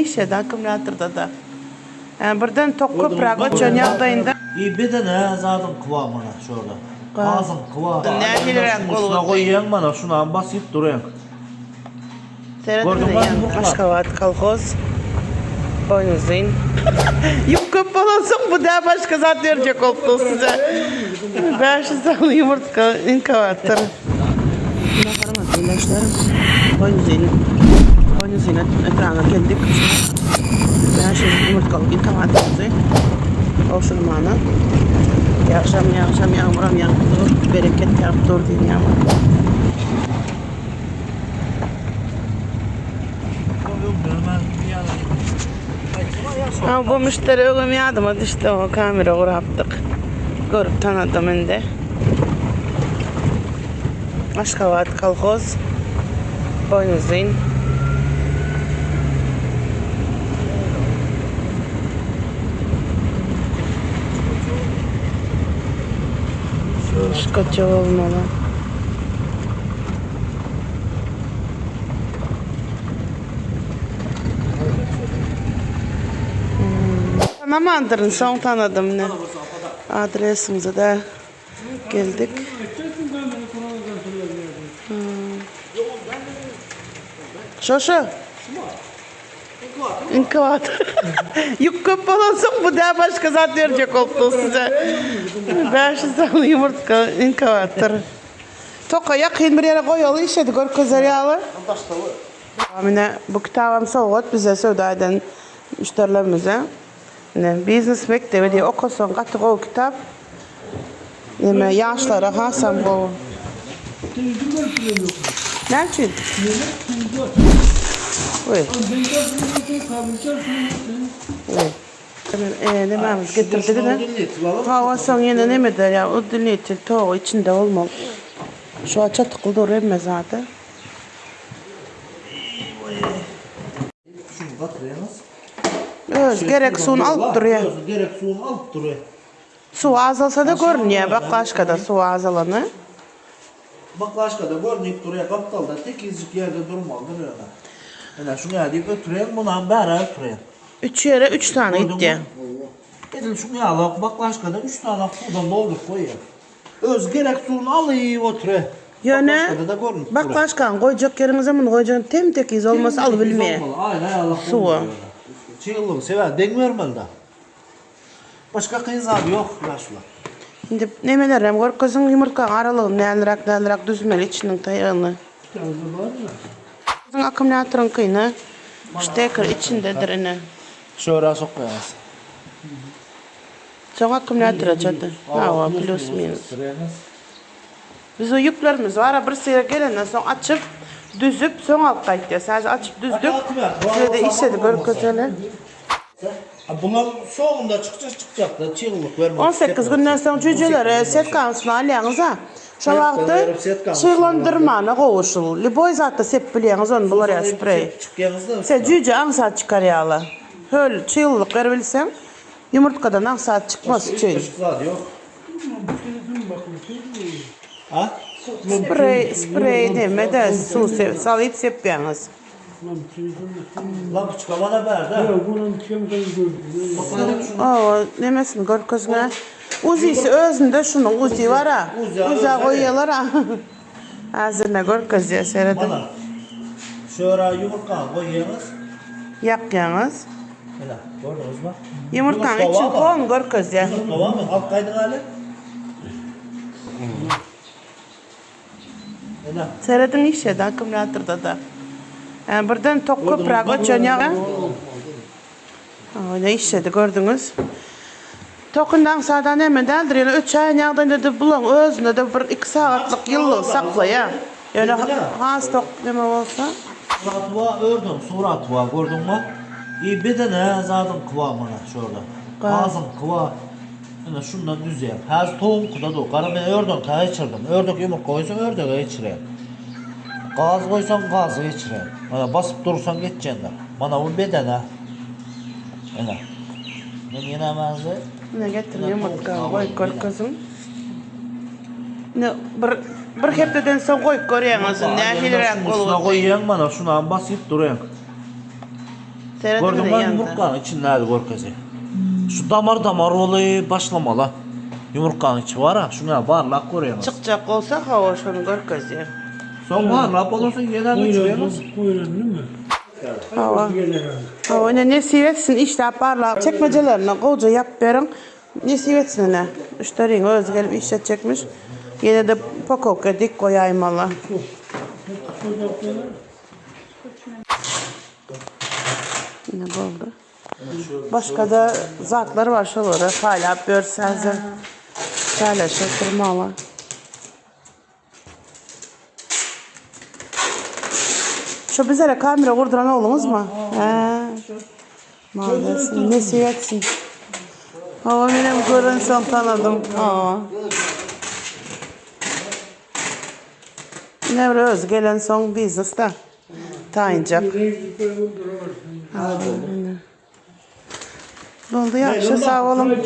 İşe de akümülatörde da. Yani birden tok köprak açan yağdayında. İyi bir de ne zaten kıvamına şurada. Kıvam. Ağzın kıvamı. Ne bilerek Şuna olur. koyuyorsun bana şuna basıp duruyorsun. Seyredin de. Yumurtlar. Aşkavat kalkoz. Boynuzlayın. Yük köp olasın bu da başka zat verecek oldu size. Ben şu sağlı yumurtka inkavattır. Bakarım ilaçlarım. Boynuzlayın. Boynuzlayın etrafına geldik. Ben şu yumurtkalık inkavattırdı. Olsun bana. Akşam akşam yağmuram yağdı. Bereket yağdı diyeyim yağmur. Ha, bu müşteri ögüm yadıma düştü o kamera kuraptık. Görüp tanıdım indi. Aşkavat kalkoz. Boynuzlayın. Şkaçı olmalı. Mandırın son tanıdım ne. Adresimize de geldik. Hmm. Yük köp olasın bu da başka zat verecek oldu size. Ben şu sağlı yumurtka inkavattır. Toka yakın bir yere koyalı işedi gör közler yağlı. Amine bu kitabım soğuk bize söyleden müşterilerimize. Ne biznes mektebi diye okusun katı o kitap. Neme yaşlara Hasan bu. Ne için? Uy. Ee, ne varmış getirdi de ne? Hava son yine ne mi der ya? O dinleyici toğu içinde olmalı. Şu aça tıkıldı oraya mı zaten? Öz gerek suyunu alıp duruyor. Gerek suyunu alıp duruyor. Su azalsa da görünüyor. Bak başka da su azalanı. Bak başka da görünüp duruyor kaptalda tek izcik yerde durmalı duruyor. Ene şunu yadip ötürüyorsun buna bera ötürüyorsun. Üç yere üç tane gitti. Edil şunu yağla bak başka da üç tane sudan doldur koyuyor. Öz gerek suyunu alayım oturuyor. Yöne. Bak da Bak başkan koyacak yerinize bunu koyacaksın. Tem tek iz olmasa al bilmeye. Aynen Allah Suyu. Çığlığı sever. Den vermeli de. Başka kıyız abi yok yaşlar. Şimdi nemelerim gör kızın yumurtka aralığın nelirak nelirak düzmeli içinin tayağını. Kızın akümülatörün kıyını. Steker içindedir ine. Şöyle sokuyoruz. Son akümülatör açadı. Hava plus minus. Biz o yüklerimiz var. Bir sıra gelenden sonra açıp düzüp son alıp kayıtıyor. Sadece açıp düzdük. Size de işledi gör kızını. Bunlar soğunda çıkacak çıkacak da çığlık vermek 18 günden sonra cücelere set kansını alyanız ha. Şu Evet, vakti verip set kansını çığlandırmana kovuşul. Liboy zaten sep biliyorsunuz onu bular ya sprey. Çıkıyorsunuz Sen cüce ansat çıkar yağla. Höl çığlık verebilsem yumurtkadan ansat çıkmaz çığ. Çıklar yok. Ha? Sprey, sprey deme de su sep, salayıp sepyanız. Lan çıkamana ver de. Oo, demesin gör kızına. Uzisi özünde şunun uzi var ha. Uza koyuyorlar ha. Ağzına gör kız ya seyredin. Bana. Şöyle yumurta koyuyorsunuz. Yakyağınız. Hele gördünüz mü? Yumurtanın Yumurta için koyun gör kız ya. Yumurta var mı? Alt kaydın hali. Hele. Seyredin işe de akümülatörde da. Yani birden tok köprak açan ya. Öyle işledi gördünüz. Tokundan sağdan hemen deldir. Yani üç ayın yağdan dedi bulan özünde de bir iki saatlik yıllık sakla ya. Yani has tok deme olsa. Suratva ördüm, suratva gördün mü? İyi bir de ne zaten kıvamına şurada. Ağzın kıva. Yani şundan düz yap. Her tohum kuda da. Karı ben ördüm, kaya içirdim. Ördük yumurta koysan ördüğe içireyim. Gaz koysan gazı içireyim. Bana basıp durursan geçeceksin de. Bana bu bedene. Öyle. Ben yenemezdi. Ne getir yumurtka koy gör kızım. Ne bir bir hepteden son koy görüyorsunuz. Ne hilerek Şuna olur. koyuyorsun bana, şuna basıp duruyorsun. Seyrettin Gördün de mü yandı. yumurtkanın içindeydi görkezi. Şu damar damar olayı başlamalı. Yumurtkanın içi var ha. Şuna barlak koruyoruz. Çıkacak olsa hava şunu gör gözü. Son barlak olursa yeniden Buyurun, mi? Hava. Ne nesip etsin işte barla çekmecelerine koca yap verin. Nesip etsin ne. Müşterinin öz gelip işletecekmiş. Yine de pakovka dik koyayım valla. Ne oldu? Başka da zatları var şuları. Hala börselze. Hala şaşırmalar. Şu bize kamera vurduran oğlumuz mu? He. Maalesef. Ne siyetsin. Hava benim görünsem tanıdım. Aa. Ne öz gelen son business'ta. Tayıncak. Doldu ya. Sağ olun.